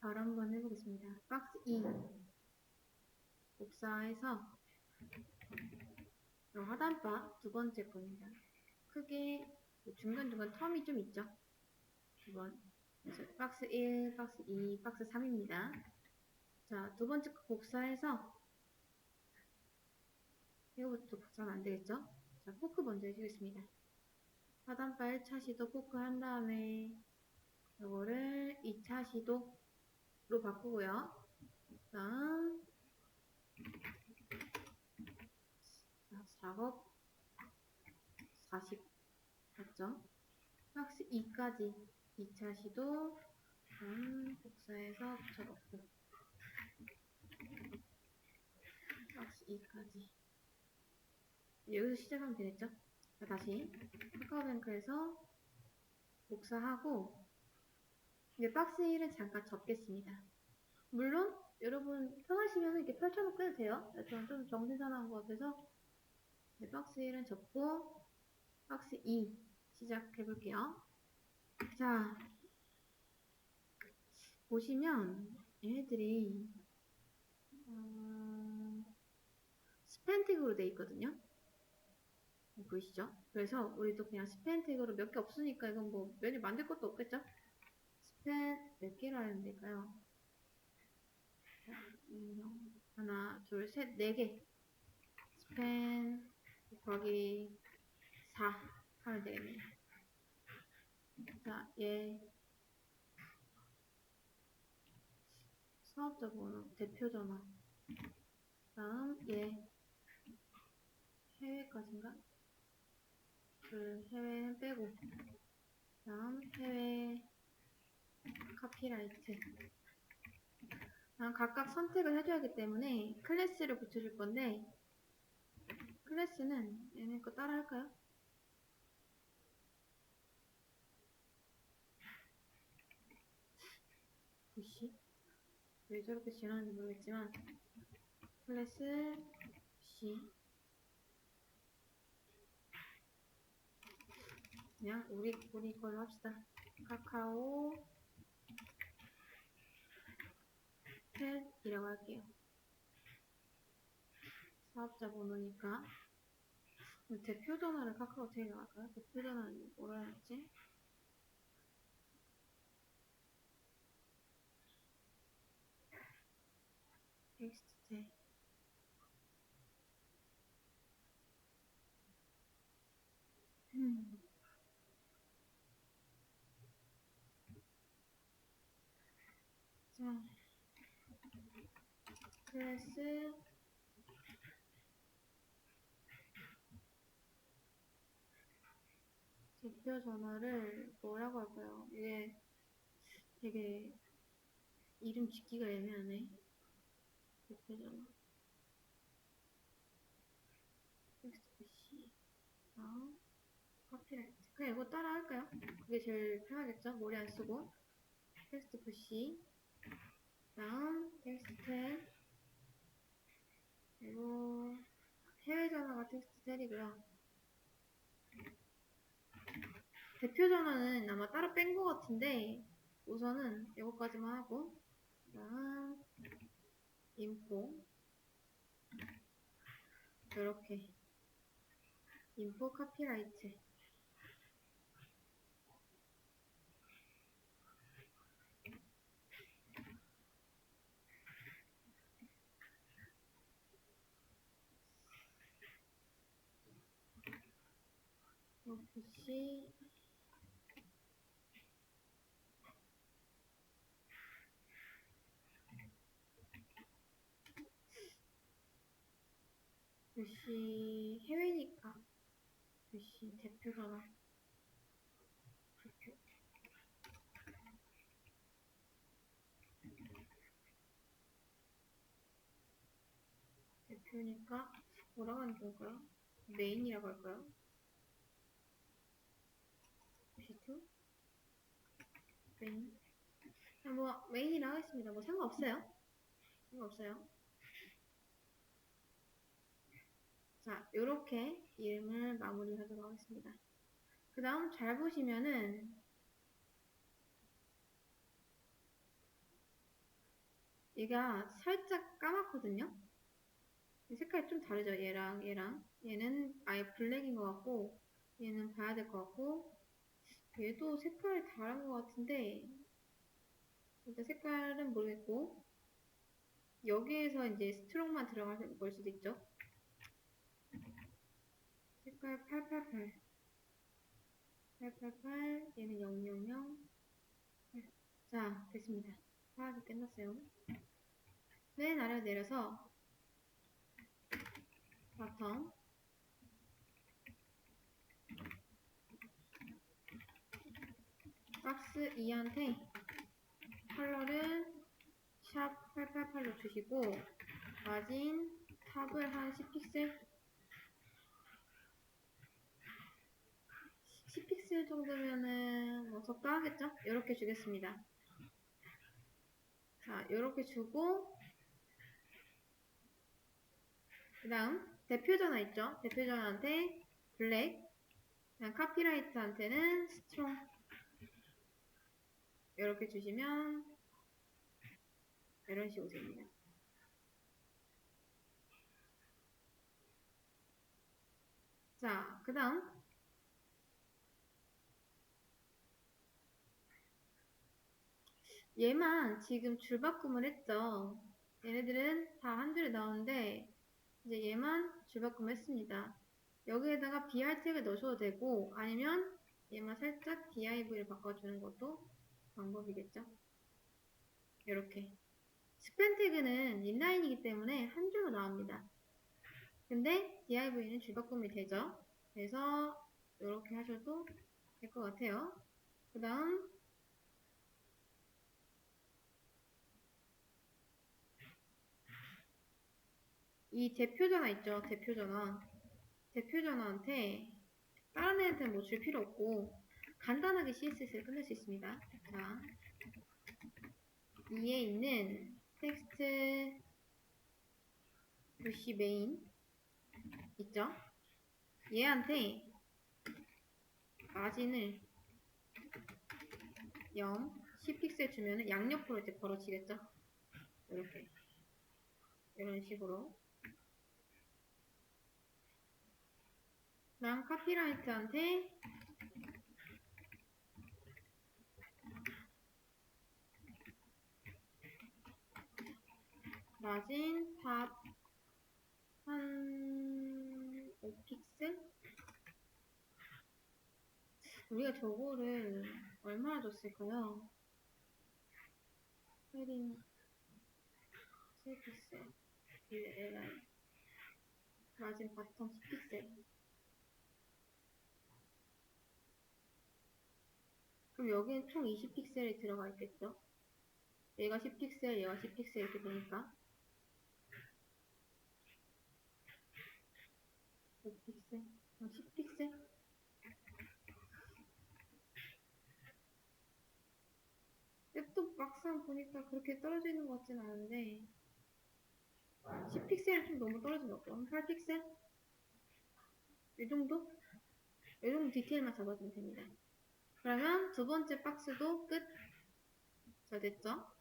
바로 한번 해보겠습니다. 박스 2 복사해서 요 하단바 두 번째 겁니다. 크게 중간중간 텀이 좀 있죠? 두 번. 그래서 박스 1, 박스 2, 박스 3입니다. 자, 두 번째 거 복사해서 이거부터 복사하면 안 되겠죠? 자, 포크 먼저 해주겠습니다. 하단바 1차 시도 포크 한 다음에 이거를 2차 시도 로 바꾸고요. 다음 자, 작업 40 맞죠? 박스 2까지 2차 시도 다음 복사해서 붙여넣고 박스 2까지 여기서 시작하면 되겠죠? 자, 다시 카카오뱅크에서 복사하고 이제 박스 1은 잠깐 접겠습니다. 물론 여러분 편하시면 이렇게 펼쳐놓고 해도 돼요. 저는 좀 정신사나운 것 같아서 네, 박스 1은 접고 박스 2 시작해 볼게요. 자 보시면 얘네들이 어, 스팬틱으로 돼 있거든요. 보이시죠? 그래서 우리도 그냥 스팬틱으로 몇 개 없으니까 이건 뭐 메뉴 만들 것도 없겠죠? 스팬 몇 개로 하면 될까요? 음, 하나, 둘, 셋, 네 개. 스팬 곱하기 4 하면 되겠네요. 자, 얘 사업자 번호, 대표 전화. 다음 얘 해외까지인가? 그 해외는 빼고 다음 해외 카피라이트 다음 각각 선택을 해줘야 하기 때문에 클래스를 붙여줄 건데 클래스는 얘네 거 따라 할까요? 부시 왜 저렇게 지나는지 모르겠지만 클래스 C 그냥 우리 우리 걸로 합시다. 카카오 텔이라고 할게요. 사업자 번호니까 대표 전화를 카카오 텔이라고 할까요? 대표 전화는 뭐라 해야지? 텍스트 텔 음. 자, 클래스 대표 전화를 뭐라고 할까요? 이게 되게 이름 짓기가 애매하네. 대표 전화. PC. 다음 카피라이트. 그냥 이거 따라 할까요? 그게 제일 편하겠죠? 머리 안 쓰고. 텍스트 PC. 다음 텍스트 그리고 해외 전화가 텍스트 텔이고요. 대표 전화는 아마 따로 뺀 것 같은데 우선은 이거까지만 하고 그다음 인포. 이렇게. 인포 카피라이트 PC PC 해외니까 PC 대표 전화 대표 대표니까 뭐라고 하는 게 좋을까요? 메인이라고 할까요? P2 메인 아, 뭐 메인이라 하겠습니다. 뭐 상관없어요. 상관없어요. 자, 요렇게 이름을 마무리 하도록 하겠습니다. 그 다음 잘 보시면은 얘가 살짝 까맣거든요. 색깔이 좀 다르죠. 얘랑 얘랑 얘는 아예 블랙인 것 같고 얘는 봐야 될 것 같고 얘도 색깔이 다른 것 같은데 일단 색깔은 모르겠고 여기에서 이제 스트롱만 들어갈 걸 수도 있죠. 색깔 888 888 얘는 000 자, 됐습니다. 파악이 끝났어요. 맨 아래로 내려서 바텀 박스 2한테 컬러를 샵 888로 주시고 마진 탑을 한 10픽셀 10픽셀 정도면은 뭐 적당하겠죠? 이렇게 주겠습니다. 자, 이렇게 주고 그 다음 대표 전화 있죠? 대표 전화한테 블랙 그냥 카피라이트한테는 스트롱 이렇게 주시면 이런 식으로 됩니다. 자, 그 다음 얘만 지금 줄바꿈을 했죠. 얘네들은 다 한 줄에 나오는데 이제 얘만 줄바꿈 했습니다. 여기에다가 BR 태그 넣으셔도 되고 아니면 얘만 살짝 DIV를 바꿔주는 것도 방법이겠죠. 이렇게 스팬 태그는 인라인이기 때문에 한 줄로 나옵니다. 근데 DIV는 줄바꿈이 되죠. 그래서 이렇게 하셔도 될 것 같아요. 그 다음 이 대표 전화 있죠? 대표 전화. 대표 전화한테 다른 애한테 뭐 줄 필요 없고 간단하게 CSS를 끝낼 수 있습니다. 자, 위에 있는 텍스트 루시 메인 있죠? 얘한테 마진을 0, 10픽셀 주면은 양옆으로 이제 벌어지겠죠? 이렇게 이런 식으로 난 카피라이트한테 마진 탑한 5픽셀? 우리가 저거를 얼마나 줬을까요? 헤딩 7픽셀 에라이 마진 바텀 10픽셀 그럼 여기는 총 20픽셀이 들어가 있겠죠? 얘가 10픽셀, 얘가 10픽셀 이렇게 되니까 5픽셀, 10픽셀? 또 막상 보니까 그렇게 떨어져 있는 것 같진 않은데 10픽셀은 좀 너무 떨어진 것 같고 한 8픽셀? 이 정도? 이 정도 디테일만 잡아주면 됩니다. 그러면 두 번째 박스도 끝. 자, 됐죠?